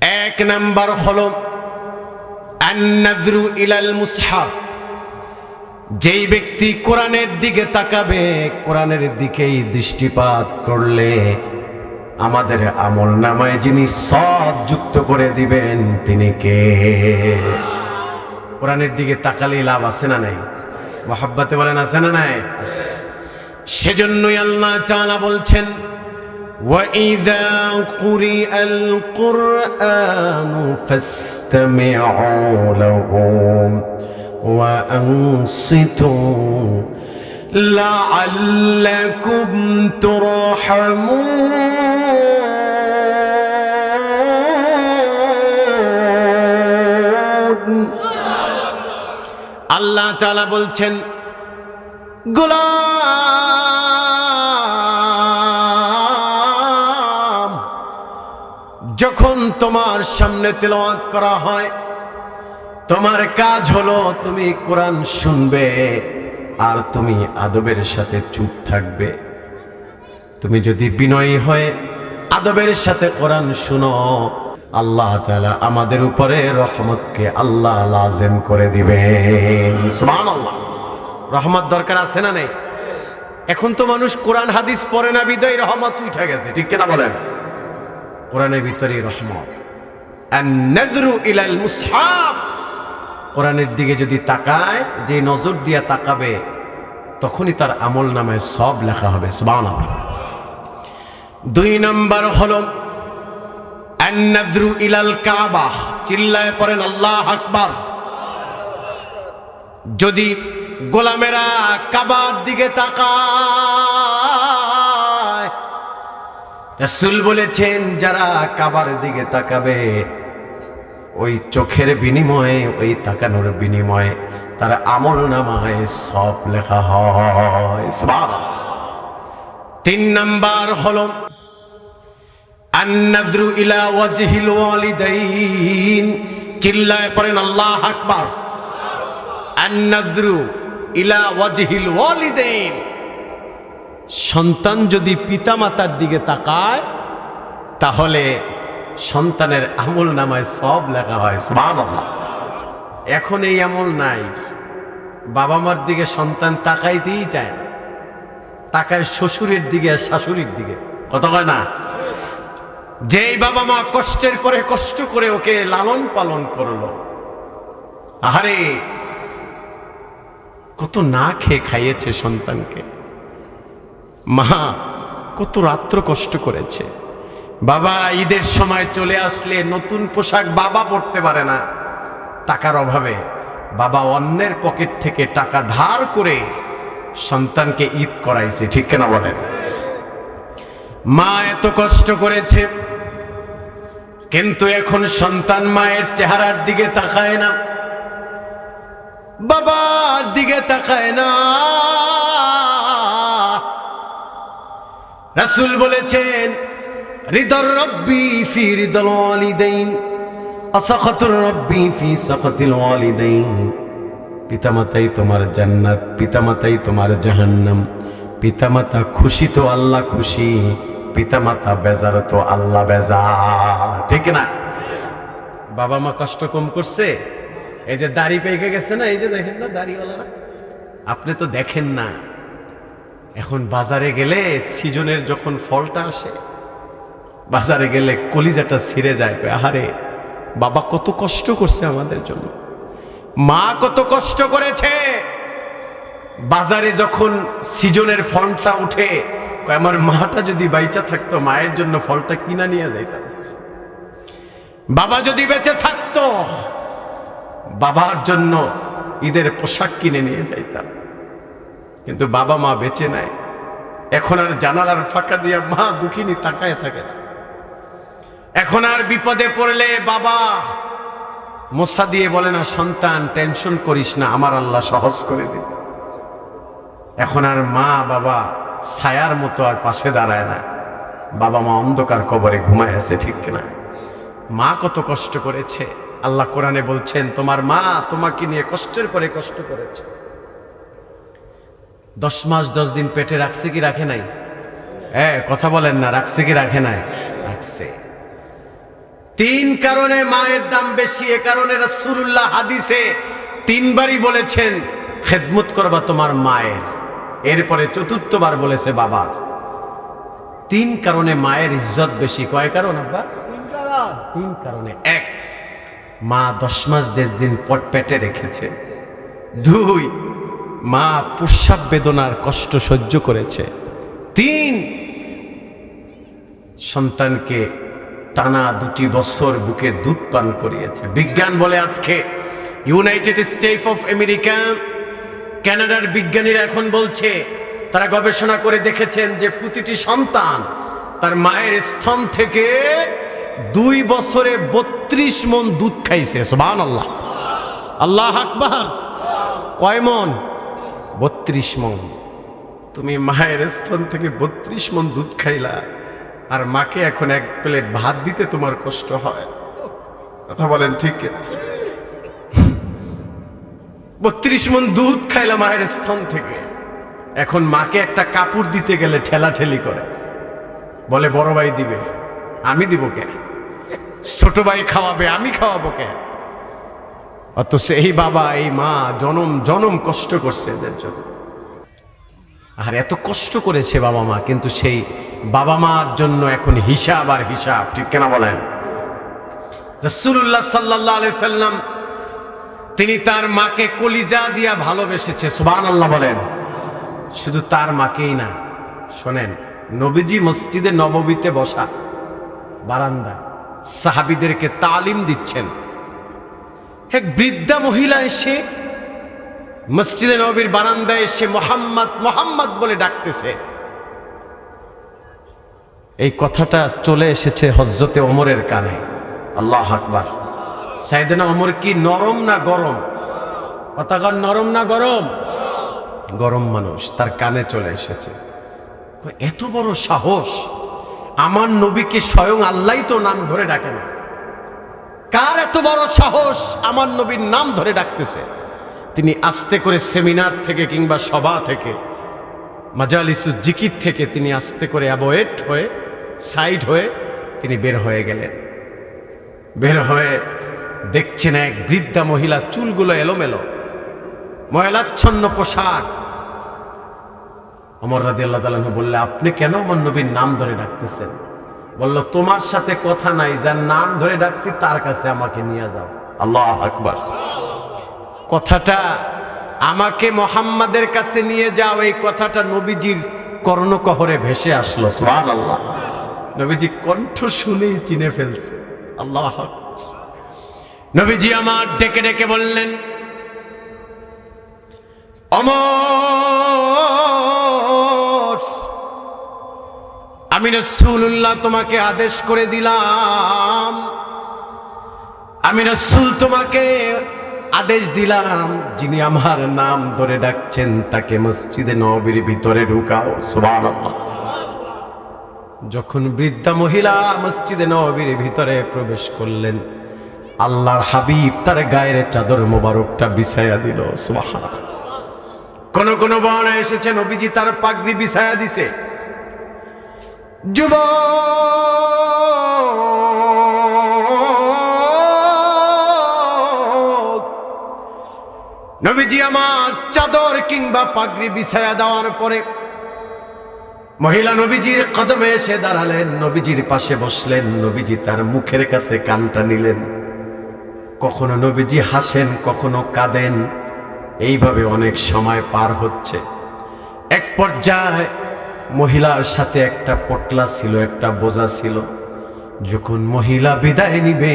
এক নাম্বার হল আন্নাদরু ইলাল মুসহাব। যেই ব্যক্তি কোরআনের দিকে তাকাবে কোরআনের দিকেই দৃষ্টিপাত করলে আমাদের আমল নামায় যিনি সব যুক্ত করে দিবেন তিনি কে? কোরআনের দিকে তাকালেই লাভ আছে না নাই? মহাব্বাতে বলেন আছে না নাই? সেজন্যই আল্লাহ তাআলা বলছেন وإذا قرئ القرآن فاستمعوا له وأنصتوا لعلكم ترحمون আল্লাহ তাআলা বলছেন গোলাম যখন তোমার সামনে তেলাওয়াত করা হয়, তোমার কাজ হলো তুমি কোরআন শুনবে আর তুমি আদবের সাথে চুপ থাকবে। তুমি যদি বিনয়ী হয়ে আদবের সাথে কোরআন শুনো, আল্লাহ তাআলা আমাদের উপরে রহমতকে আল্লাহ লাজেম করে দিবেন সুবহানাল্লাহ। রহমত দরকার আছে না নেই? এখন তো মানুষ কোরআন, হাদিস পড়ে না, বিদায় রহমত উঠে গেছে, ঠিক কিনা বলেন? কোরআনের ভিতরে রহমত। ইলাল মুসহাব। কোরআনের দিকে যদি তাকায় যে নজর দিয়ে তাকাবে তখনই তার আমল নামায় সব লেখা হবে দুই নম্বর হল আন-নাযরু ইলাল কাবা। চিল্লায় পড়েন আল্লাহ আকবার। যদি গোলামেরা কাবার দিকে তাকায় রাসূল বলেছেন, যারা কাবার দিকে তাকাবে, ওই চোখের বিনিময়ে, ওই তাকানোর বিনিময়ে তার আমল নামায় সব লেখা হয়। তিন নাম্বার হল আন্নাদ্রু ইলা ওয়াজহিল ওয়ালিদাইন। চিল্লায় পড়েন আল্লাহ আকবার। আন্নাদ্রু ইলা ওয়াজহিল ওয়ালিদাইন। সন্তান যদি পিতামাতার দিকে তাকায়, তাহলে সন্তানের আমল নামায় সব লেখা হয়, সুবহানাল্লাহ। এখন এই আমল নাই। বাবা মার দিকে সন্তান তাকাইতেই চায় না। তাকায় শ্বশুরের দিকে আর শাশুড়ির দিকে। কত কয় না? যেই বাবা মা কষ্টের পরে কষ্ট করে ওকে লালন পালন করল, আহারে, কত না খেয়ে খাইয়েছে সন্তানকে। মা, কত রাত্র কষ্ট করেছে। বাবা, ঈদের সময় চলে আসলে নতুন পোশাক বাবা পড়তে পারে না। টাকার অভাবে বাবা অন্যের পকেট থেকে টাকা ধার করে সন্তানকে ঈদ করাইছে, ঠিক কেনা বলেন? মা, এত কষ্ট করেছে, কিন্তু এখন সন্তান মায়ের চেহারার দিকে তাকায় না। বাবার দিকে তাকায় না। রাসূল বলেছেন হৃদর রব্বি ফি হৃদল ওয়ালিদাইন, আসাখাতুর রব্বি ফি সাখাতিল ওয়ালিদাইন। পিতামাতাই তোমার জান্নাত, পিতামাতাই তোমার জাহান্নাম। পিতামাতা খুশি তো আল্লাহ খুশি, পিতামাতা বেজার তো আল্লাহ বেজার। ঠিক না? বাবা মা কষ্ট কম করছে, এই যে দাড়ি পেকে গেছে না, এই যে দেখেন না দাড়িওয়ালারা? আপনি তো দেখেন না। এখন বাজারে গেলে সিজনের যখন ফলটা আসে, বাজারে গেলে কলিজাটা ছিঁড়ে যায় আহারে, বাবা কত কষ্ট করছে আমাদের জন্য। মা কত কষ্ট করেছে। বাজারে যখন সিজনের ফলটা উঠে আমার মাটা যদি বাইচা থাকতো, মায়ের জন্য ফলটা কিনা নিয়ে যাইতাম। বাবা যদি বেঁচে থাকতো, বাবার জন্য ঈদের পোশাক কিনে নিয়ে যাইতাম। কিন্তু বাবা মা বেঁচে নাই। এখন আর জানালার ফাঁকা দিয়ে মা দুঃখিনী তাকায় থাকে না। এখন আর বিপদে পড়লে বাবা মশা দিয়ে বলে, না সন্তান, টেনশন করিস না, আমার আল্লাহ সহজ করে দিবে। এখন আর মা, বাবা ছায়ার মতো আর পাশে দাঁড়ায় না। বাবা মা অন্ধকার কবরে ঘুমায় আছে, ঠিক না মা কত কষ্ট করেছে। আল্লাহ কোরআনে বলছেন, তোমার মা তোমাকে নিয়ে কষ্টের পরে কষ্ট করেছে। দশ মাস, দশ দিন পেটে রাখছে কি রাখে নাই? হ্যাঁ কথা বলেন না, রাখছে কি রাখে নাই? রাখছে। তিন কারণে মায়ের দাম বেশি, এ কারণে রাসূলুল্লাহ হাদিসে তিনবারই বলেছেন, খেদমত করবা তোমার মায়ের। এরপরে চতুর্থবার বলেছে বাবার তিন কারণে মায়ের ইজ্জত বেশি। কয় কারণ, আব্বা? তিন কারণে। এক, মা দশ মাস দেড় দিন পট, পেটে রেখেছে। দুই মা প্রস্রাব বেদনার কষ্ট সহ্য করেছে। তিন সন্তানকে টানা দুটি বছর বুকে দুধ পান করিয়েছে। বিজ্ঞান বলে আজকে, ইউনাইটেড স্টেট অফ আমেরিকা, কানাডার বিজ্ঞানীরা এখন বলছে, তারা গবেষণা করে দেখেছেন যে প্রতিটি সন্তান তার মায়ের স্তন থেকে দুই বছরে বত্রিশ মন দুধ খাইছে সুবান আল্লাহ আল্লাহ আকবার। কয় মন বত্রিশ মন। তুমি মায়ের স্তন থেকে বত্রিশ মন দুধ খাইলা, আর মাকে এখন এক প্লেট ভাত দিতে তোমার কষ্ট হয়। কথা বলেন ঠিক? বত্রিশ মন দুধ খাইলা মায়ের স্তন থেকে। এখন মাকে একটা কাপড় দিতে গেলে ঠেলা ঠেলি করে। বলে, বড় ভাই দিবে। আমি দিব কে? ছোট ভাই খাওয়াবে, আমি খাওয়াবো কে? অথচ এই বাবা, এই মা জনম জনম কষ্ট করছে এদের জন্য। আর এত কষ্ট করেছে বাবা মা, কিন্তু সেই বাবা মার জন্য এখন হিসাব আর হিসাব, ঠিক কেনা বলেন? রসুল্লাহ সাল্লাহ সাল্লাম, তিনি তার মাকে কলিজা দিয়া ভালোবেসেছে সুবান আল্লাহ বলেন। শুধু তার মাকেই না, শোনেন, নবীজি মসজিদে নববীতে বসা বারান্দা সাহাবিদেরকে তালিম দিচ্ছেন। এক বৃদ্ধা মহিলা এসে মসজিদে নবীর বারান্দায় এসে মোহাম্মদ মোহাম্মদ বলে ডাকতেছে। এই কথাটা চলে এসেছে হজরতে ওমরের কানে। আল্লাহ আকবার। সাইদেনা ওমর কি নরম না গরম? কথাকার নরম না গরম? গরম মানুষ, তার কানে চলে এসেছে। এত বড় সাহস। আমার নবীকে স্বয়ং আল্লাহ তো নাম ধরে ডাকে না। কার এত বড় সাহস? আমার নবীর নাম ধরে ডাকতেছে। তিনি আস্তে করে সেমিনার থেকে কিংবা সভা থেকে, মাজালিসু জিকির থেকে তিনি আস্তে করে অ্যাভয়েড হয়ে, সাইড হয়ে তিনি বের হয়ে গেলেন। বের হয়ে দেখছেন এক বৃদ্ধা মহিলা চুলগুলো এলোমেলো, ময়লাচ্ছন্ন পোশাক। অমর রাজি আল্লাহ তালু বললে, আপনি কেন আমার নবীর নাম ধরে ডাকতেছেন? বলল তোমার সাথে কথা নাই যার নাম ধরে ডাকছি তার কাছে আমাকে নিয়ে যাও। আল্লাহ আকবার। কথাটা আমাকে মোহাম্মদের কাছে নিয়ে যাও এই কথাটা নবীজির কর্ণকহরে ভেসে আসলো। সোহান আল্লাহ নবীজি কণ্ঠ শুনেই চিনে ফেলছে। আল্লাহ নবীজি আমার ডেকে ডেকে বললেন অমর আমি রসুল্লাহ তোমাকে আদেশ করে দিলাম। আমি রসুল তোমাকে আদেশ দিলাম। যিনি আমার নাম ধরে ডাকছেন, তাকে মসজিদে নবীর ভিতরে ঢুকাও যখন বৃদ্ধা মহিলা মসজিদে নবীর ভিতরে প্রবেশ করলেন, আল্লাহর হাবিব তার গায়ের চাদর মোবারকটা বিছায়া দিল, সুবহানাল্লাহ। কোন কোন বর্ণা এসেছে নবীজি তার পাগড়ি বিছায়া দিছে। যুব নবীজি আমার চাদর কিংবা পাগড়ি বিছায়া দেওয়ার পরে মহিলা নবীজির কদমে এসে দাঁড়ালেন, নবীজির পাশে বসলেন, নবীজি তার মুখের কাছে কানটা নিলেন। কখনো নবীজি হাসেন, কখনো কাঁদেন। এইভাবে অনেক সময় পার হচ্ছে। এক পর্যায়ে মহিলার সাথে একটা পটলা ছিল, একটা বোঝা ছিল। যখন মহিলা বিদায় নিবে,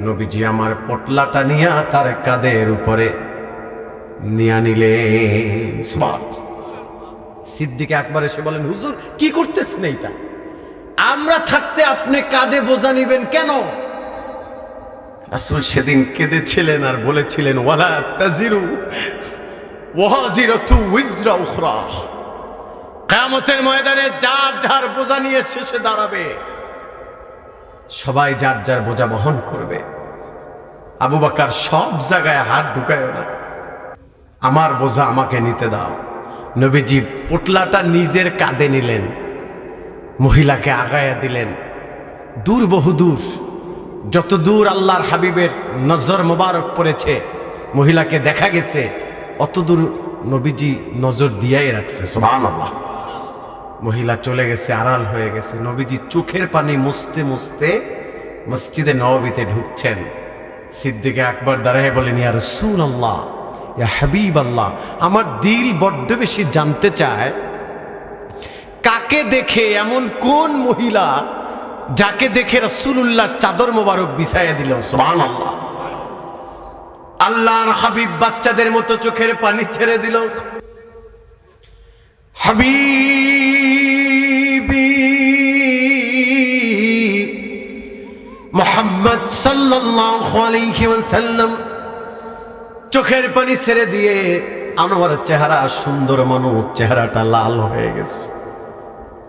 নবীজি আমার পটলাটা নিয়ে তার কাদের উপরে নিয়ে নিলে সিদ্দিকে একবার এসে বলেন, হুজুর, কি করতেছেন এইটা? আমরা থাকতে আপনি কাঁধে বোঝা নিবেন কেন? আসল সেদিন কেঁদেছিলেন আর বলেছিলেন, ওয়ালা তাজিরু ওয়াজিরাতু উইজরা উখরা। কিয়ামতের ময়দানে যার যার বোঝা নিয়ে শেষে দাঁড়াবে, সবাই যার যার বোঝা বহন করবে। আবু বাকার সব জায়গায় হাত ঢুকায় না। আমার বোঝা আমাকে নিতে দাও। নবীজি পোটলাটা নিজের কাঁধে নিলেন, মহিলাকে আগায়া দিলেন। দূর বহু দূর, যত দূর আল্লাহর হাবিবের নজর মোবারক পড়েছে, মহিলাকে দেখা গেছে, অত দূর নবীজি নজর দিয়াই রাখছে সোহান আল্লাহ মহিলা চলে গেছে, আড়াল হয়ে গেছে। নবীজি চোখের পানি মুছতে মুছতে মসজিদে নবীতে ঢুকছেন। সিদ্দিকে আকবর দাঁড়ায় বলেন, ইয়া রসুল আল্লাহ ইয়া হাবিব আল্লাহ আমার দিল বড্ড বেশি জানতে চায় কাকে দেখে এমন কোন মহিলা যাকে দেখে রসুল্লাহ চাদর মোবারক বিছাইয়া দিল? আল্লাহ আল্লাহর হাবিব বাচ্চাদের মতো চোখের পানি ছেড়ে দিল। হাবিবি মোহাম্মদ ওয়াসাল্লাম চোখের পানি ছেড়ে দিয়ে আনোয়ার চেহারা, সুন্দর মানুষ চেহারাটা লাল হয়ে গেছে।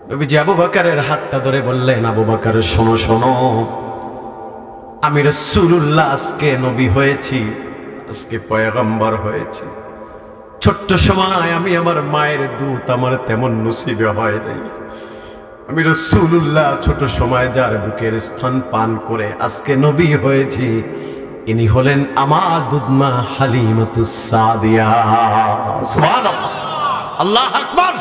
নবীজি আবু বাকারের হাতটা ধরে বললেন, আবু বাকার, শোনো শোনো। আমি রসুল্লাহ আজকে নবী হয়েছি, আজকে পয়গম্বর হয়েছি। ছোট্ট সময় আমি আমার মায়ের দূত আমার তেমন নসিবে হয় নাই। আমি রসুল্লাহ ছোট সময় যার বুকের স্থান পান করে আজকে নবী হয়েছি। ইনি হলেন আমার দুধমা হালিমতুসাদিয়া আল্লাহ আকবার।